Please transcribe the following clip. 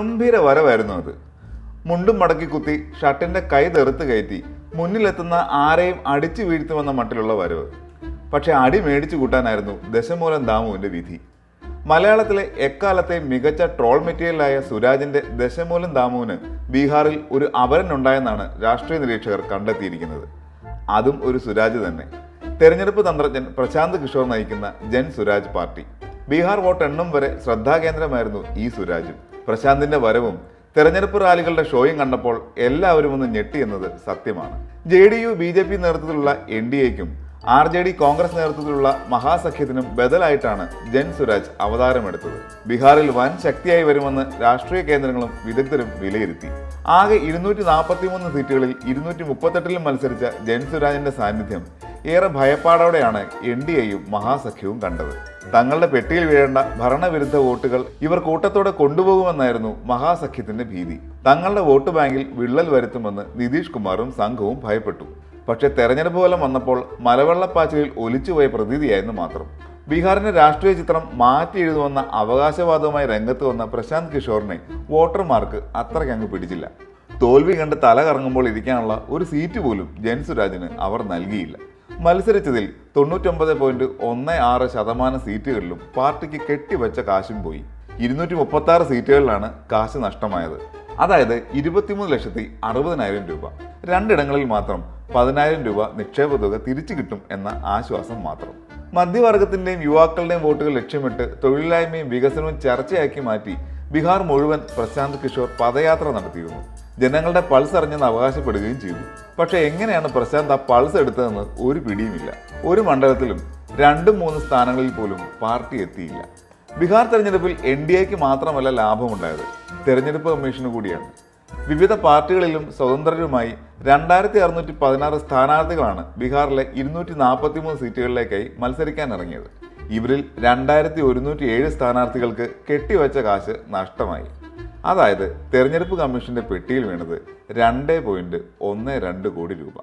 വരവായിരുന്നു അത്. മുണ്ടും മടക്കി കുത്തി ഷർട്ടിന്റെ കൈ തെറുത്ത് കയറ്റി മുന്നിലെത്തുന്ന ആരെയും അടിച്ചു വീഴ്ത്തുമെന്ന മട്ടിലുള്ള വരവ്. പക്ഷെ അടി മേടിച്ചു കൂട്ടാനായിരുന്നു ദശമൂലം ദാമുവിന്റെ വിധി. മലയാളത്തിലെ എക്കാലത്തെ മികച്ച ട്രോൾ മെറ്റീരിയലായ സുരാജിന്റെ ദശമൂലം ദാമുവിന് ബീഹാറിൽ ഒരു അപരനുണ്ടായെന്നാണ് രാഷ്ട്രീയ നിരീക്ഷകർ കണ്ടെത്തിയിരിക്കുന്നത്. അതും ഒരു സുരാജ് തന്നെ. തെരഞ്ഞെടുപ്പ് തന്ത്രജ്ഞൻ പ്രശാന്ത് കിഷോർ നയിക്കുന്ന ജൻ സുരാജ് പാർട്ടി. ബീഹാർ വോട്ട് എണ്ണും വരെ ശ്രദ്ധാകേന്ദ്രമായിരുന്നു ഈ സുരാജും. പ്രശാന്തിന്റെ വരവും തെരഞ്ഞെടുപ്പ് റാലികളുടെ ഷോയും കണ്ടപ്പോൾ എല്ലാവരും ഒന്ന് ഞെട്ടിയെന്നത് സത്യമാണ്. J D U B J P നേതൃത്വത്തിലുള്ള എൻ ഡി എക്കും ആർ ജെ ഡി കോൺഗ്രസ് നേതൃത്വത്തിലുള്ള മഹാസഖ്യത്തിനും ബദലായിട്ടാണ് ജൻ സുരാജ് അവതാരമെടുത്തത്. ബീഹാറിൽ വൻ ശക്തിയായി വരുമെന്ന് രാഷ്ട്രീയ കേന്ദ്രങ്ങളും വിദഗ്ധരും വിലയിരുത്തി. ആകെ ഇരുന്നൂറ്റി നാൽപ്പത്തിമൂന്ന് സീറ്റുകളിൽ ഇരുന്നൂറ്റി മുപ്പത്തെട്ടിലും മത്സരിച്ച ജൻ സുരാജിന്റെ സാന്നിധ്യം ഏറെ ഭയപ്പാടോടെയാണ് എൻ ഡി എയും മഹാസഖ്യവും കണ്ടത്. തങ്ങളുടെ പെട്ടിയിൽ വീഴേണ്ട ഭരണവിരുദ്ധ വോട്ടുകൾ ഇവർ കൂട്ടത്തോടെ കൊണ്ടുപോകുമെന്നായിരുന്നു മഹാസഖ്യത്തിന്റെ ഭീതി. തങ്ങളുടെ വോട്ട് ബാങ്കിൽ വിള്ളൽ വരുത്തുമെന്ന് നിതീഷ് കുമാറും സംഘവും ഭയപ്പെട്ടു. പക്ഷേ തെരഞ്ഞെടുപ്പ് ഫലം വന്നപ്പോൾ മലവെള്ളപ്പാച്ചിലിൽ ഒലിച്ചുപോയ പ്രതീതിയായിരുന്നു മാത്രം. ബീഹാറിന്റെ രാഷ്ട്രീയ ചിത്രം മാറ്റി എഴുതുമെന്ന അവകാശവാദവുമായി രംഗത്ത് വന്ന പ്രശാന്ത് കിഷോറിനെ വോട്ടർമാർക്ക് അത്രയ്ക്കങ്ങ് പിടിച്ചില്ല. തോൽവി കണ്ട് തല കറങ്ങുമ്പോൾ ഇരിക്കാനുള്ള ഒരു സീറ്റ് പോലും ജൻസുരാജിന് അവർ നൽകിയില്ല. മത്സരിച്ചതിൽ തൊണ്ണൂറ്റൊമ്പത് പോയിന്റ് ഒന്ന് ആറ് ശതമാനം സീറ്റുകളിലും പാർട്ടിക്ക് കെട്ടിവെച്ച കാശും പോയി. ഇരുന്നൂറ്റി മുപ്പത്തി ആറ് സീറ്റുകളിലാണ് കാശ് നഷ്ടമായത്. അതായത് ഇരുപത്തിമൂന്ന് ലക്ഷത്തി അറുപതിനായിരം രൂപ. രണ്ടിടങ്ങളിൽ മാത്രം പതിനായിരം രൂപ നിക്ഷേപ തുക തിരിച്ചു കിട്ടും എന്ന ആശ്വാസം മാത്രം. മധ്യവർഗത്തിന്റെയും യുവാക്കളുടെയും വോട്ടുകൾ ലക്ഷ്യമിട്ട് തൊഴിലില്ലായ്മയും വികസനവും ചർച്ചയാക്കി മാറ്റി ബീഹാർ മുഴുവൻ പ്രശാന്ത് കിഷോർ പദയാത്ര നടത്തിയിരുന്നു. ജനങ്ങളുടെ പൾസ് അറിഞ്ഞെന്ന് അവകാശപ്പെടുകയും ചെയ്തു. പക്ഷെ എങ്ങനെയാണ് പ്രശാന്ത് ആ പൾസ് എടുത്തതെന്ന് ഒരു പിടിയുമില്ല. ഒരു മണ്ഡലത്തിലും രണ്ടും മൂന്ന് സ്ഥാനങ്ങളിൽ പോലും പാർട്ടി എത്തിയില്ല. ബീഹാർ തെരഞ്ഞെടുപ്പിൽ എൻ ഡി എക്ക് മാത്രമല്ല ലാഭമുണ്ടായത്. തെരഞ്ഞെടുപ്പ് കമ്മീഷന് കൂടിയാണ്. വിവിധ പാർട്ടികളിലും സ്വതന്ത്രരുമായി രണ്ടായിരത്തി അറുന്നൂറ്റി പതിനാറ് സ്ഥാനാർത്ഥികളാണ് ബീഹാറിലെ ഇരുന്നൂറ്റി നാൽപ്പത്തി മൂന്ന് സീറ്റുകളിലേക്കായി മത്സരിക്കാൻ ഇറങ്ങിയത്. ഇവരിൽ രണ്ടായിരത്തി ഒരുന്നൂറ്റി ഏഴ് സ്ഥാനാർത്ഥികൾക്ക് കെട്ടിവെച്ച കാശ് നഷ്ടമായി. അതായത് തെരഞ്ഞെടുപ്പ് കമ്മീഷന്റെ പെട്ടിയിൽ വീണത് രണ്ട് പോയിന്റ് ഒന്ന് രണ്ട് കോടി രൂപ.